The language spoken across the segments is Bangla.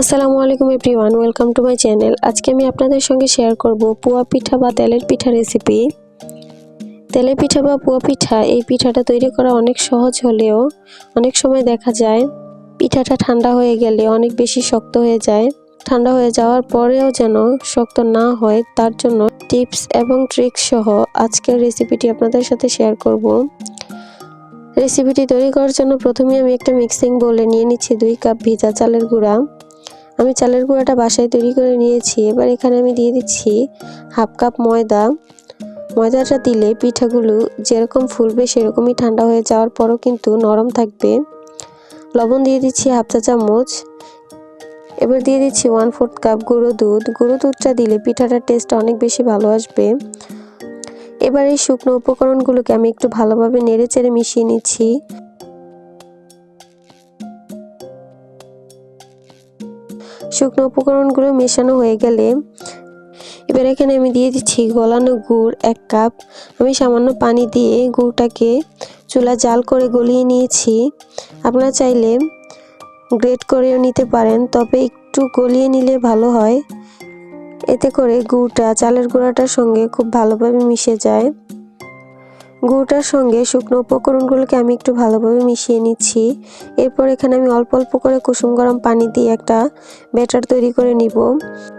আসসালামু আলাইকুম everyone, welcome to my channel. আজকে আমি আপনাদের সঙ্গে শেয়ার করব পুয়া পিঠা বা তেলের পিঠা রেসিপি। তেলের পিঠা বা পুয়া পিঠা, এই পিঠাটা তৈরি করা অনেক সহজ হলেও অনেক সময় দেখা যায় পিঠাটা ঠান্ডা হয়ে গেলে অনেক বেশি শক্ত হয়ে যায়। ঠান্ডা হয়ে যাওয়ার পরেও যেন শক্ত না হয়, তার জন্য টিপস এবং ট্রিক্স সহ আজকের রেসিপিটি আপনাদের সাথে শেয়ার করব। রেসিপিটি তৈরি করার জন্য প্রথমে আমি একটা মিক্সিং বলে নিয়ে নিচ্ছি দুই কাপ ভিজা চালের গুঁড়া। আমি চালের গুঁড়াটা বাসায় তৈরি করে নিয়েছি। এবার এখানে আমি দিয়ে দিচ্ছি হাফ কাপ ময়দা। ময়দাটা দিলে পিঠাগুলো যেরকম ফুলবে সেরকমই ঠান্ডা হয়ে যাওয়ার পরও কিন্তু নরম থাকবে। লবণ দিয়ে দিচ্ছি হাফ চা চামচ। এবার দিয়ে দিচ্ছি ওয়ান ফোর্থ কাপ গুঁড়ো দুধ। গুঁড়ো দুধটা দিলে পিঠাটার টেস্ট অনেক বেশি ভালো আসবে। এবার এই শুকনো উপকরণগুলোকে আমি একটু ভালোভাবে নেড়ে চেড়ে মিশিয়ে নিচ্ছি। শুকনো উপকরণগুলো মেশানো হয়ে গেলে এবার এখানে আমি দিয়ে দিচ্ছি গলানো গুড় এক কাপ। আমি সামান্য পানি দিয়ে গুড়টাকে চুলা জাল করে গলিয়ে নিয়েছি। আপনারা চাইলে গ্রেট করেও নিতে পারেন, তবে একটু গলিয়ে নিলে ভালো হয়। এতে করে গুড়টা, চালের গুঁড়াটার সঙ্গে খুব ভালোভাবে মিশে যায়। গুড়টার সঙ্গে শুকনো উপকরণগুলোকে আমি একটু ভালোভাবে মিশিয়ে নিচ্ছি। এরপর এখানে আমি অল্প অল্প করে কুসুম গরম পানি দিয়ে একটা ব্যাটার তৈরি করে নিব।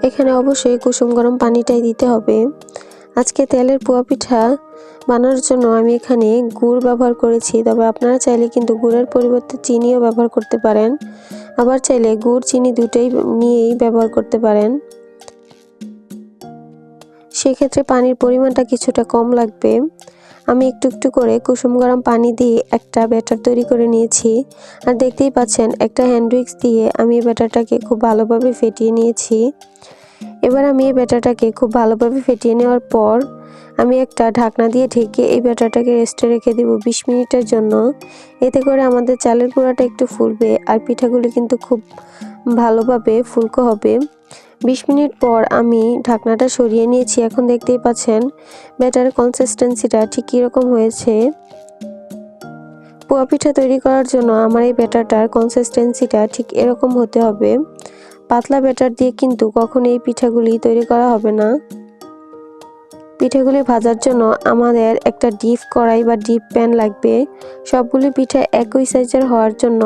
এখানে অবশ্যই কুসুম গরম পানিটাই দিতে হবে। আজকে তেলের পোয়া পিঠা বানানোর জন্য আমি এখানে গুড় ব্যবহার করেছি, তবে আপনারা চাইলে কিন্তু গুড়ের পরিবর্তে চিনিও ব্যবহার করতে পারেন। আবার চাইলে গুড়, চিনি দুটোই নিয়েই ব্যবহার করতে পারেন। সেক্ষেত্রে পানির পরিমাণটা কিছুটা কম লাগবে। আমি একটু একটু করে কুসুম গরম পানি দিয়ে একটা ব্যাটার তৈরি করে নিয়েছি। আর দেখতেই পাচ্ছেন, একটা হ্যান্ড উইক্স দিয়ে আমি এই ব্যাটারটাকে খুব ভালোভাবে ফেটিয়ে নিয়েছি। এবার আমি এই ব্যাটারটাকে খুব ভালোভাবে ফেটিয়ে নেওয়ার পর আমি একটা ঢাকনা দিয়ে ঢেকে এই ব্যাটারটাকে রেস্টে রেখে দেবো বিশ মিনিটের জন্য। এতে করে আমাদের চালের গুঁড়াটা একটু ফুলবে আর পিঠাগুলি কিন্তু খুব ভালোভাবে ফুলকো হবে। বিশ মিনিট পর আমি ঢাকনাটা সরিয়ে নিয়েছি। এখন দেখতেই পাচ্ছেন ব্যাটারের কনসিস্টেন্সিটা ঠিক কীরকম হয়েছে। পোয়া পিঠা তৈরি করার জন্য আমার এই ব্যাটারটার কনসিস্টেন্সিটা ঠিক এরকম হতে হবে। পাতলা ব্যাটার দিয়ে কিন্তু কখনো এই পিঠাগুলি তৈরি করা হবে না। পিঠাগুলি ভাজার জন্য আমাদের একটা ডিপ কড়াই বা ডিপ প্যান লাগবে। সবগুলি পিঠা একই সাইজের হওয়ার জন্য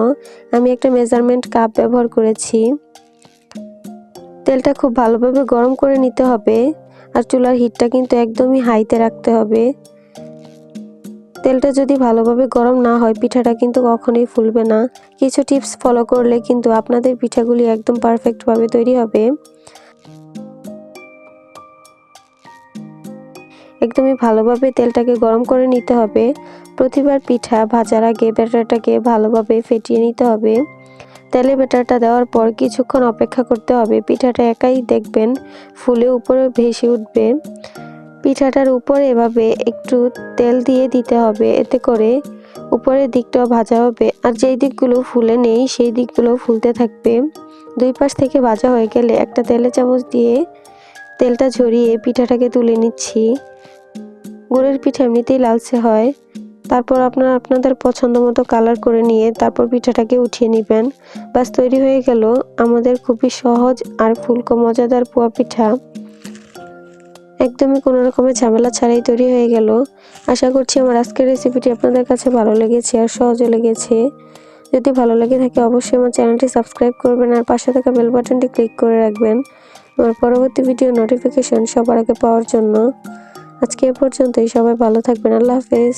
আমি একটা মেজারমেন্ট কাপ ব্যবহার করেছি। তেলটা খুব ভালোভাবে গরম করে নিতে হবে আর চুলার হিটটা কিন্তু একদমই হাইতে রাখতে হবে। তেলটা যদি ভালোভাবে গরম না হয়, পিঠাটা কিন্তু কখনোই ফুলবে না। কিছু টিপস ফলো করলে কিন্তু আপনাদের পিঠাগুলি একদম পারফেক্টভাবে তৈরি হবে। একদমই ভালোভাবে তেলটাকে গরম করে নিতে হবে। প্রতিবার পিঠা ভাজার আগে, ব্যাটারটাকে ভালোভাবে ফেটিয়ে নিতে হবে। তেলে ব্যাটারটা দেওয়ার পর কিছুক্ষণ অপেক্ষা করতে হবে। পিঠাটা একাই দেখবেন, ফুলে উপরে ভেসে উঠবে। পিঠাটার উপরে এভাবে একটু তেল দিয়ে দিতে হবে, এতে করে উপরের দিকটাও ভাজা হবে। আর যেই দিকগুলো ফুলে নেই, সেই দিকগুলো ফুলতে থাকবে। দুই পাশ থেকে ভাজা হয়ে গেলে একটা তেলে চামচ দিয়ে তেলটা ঝরিয়ে পিঠাটাকে তুলে নিচ্ছি। গুড়ের পিঠা এমনিতেই লালচে হয়। তারপর আপনারা আপনাদের পছন্দ মতো কালার করে নিয়ে তারপর পিঠাটাকে উঠিয়ে নেবেন। বাস তৈরি হয়ে গেল আমাদের খুবই সহজ আর ফুলকো মজাদার পোয়া পিঠা। একদমই কোনো রকমের ঝামেলা ছাড়াই তৈরি হয়ে গেল। আশা করছি আমার আজকের রেসিপিটি আপনাদের কাছে ভালো লেগেছে আর সহজে লেগেছে। যদি ভালো লেগে থাকে অবশ্যই আমার চ্যানেলটি সাবস্ক্রাইব করবেন আর পাশে থাকা বেল বাটনটি ক্লিক করে রাখবেন। আমার পরবর্তী ভিডিও নোটিফিকেশন সবার আগে পাওয়ার জন্য। আজকে এ পর্যন্তই, সবাই ভালো থাকবেন, আল্লাহ হাফেজ।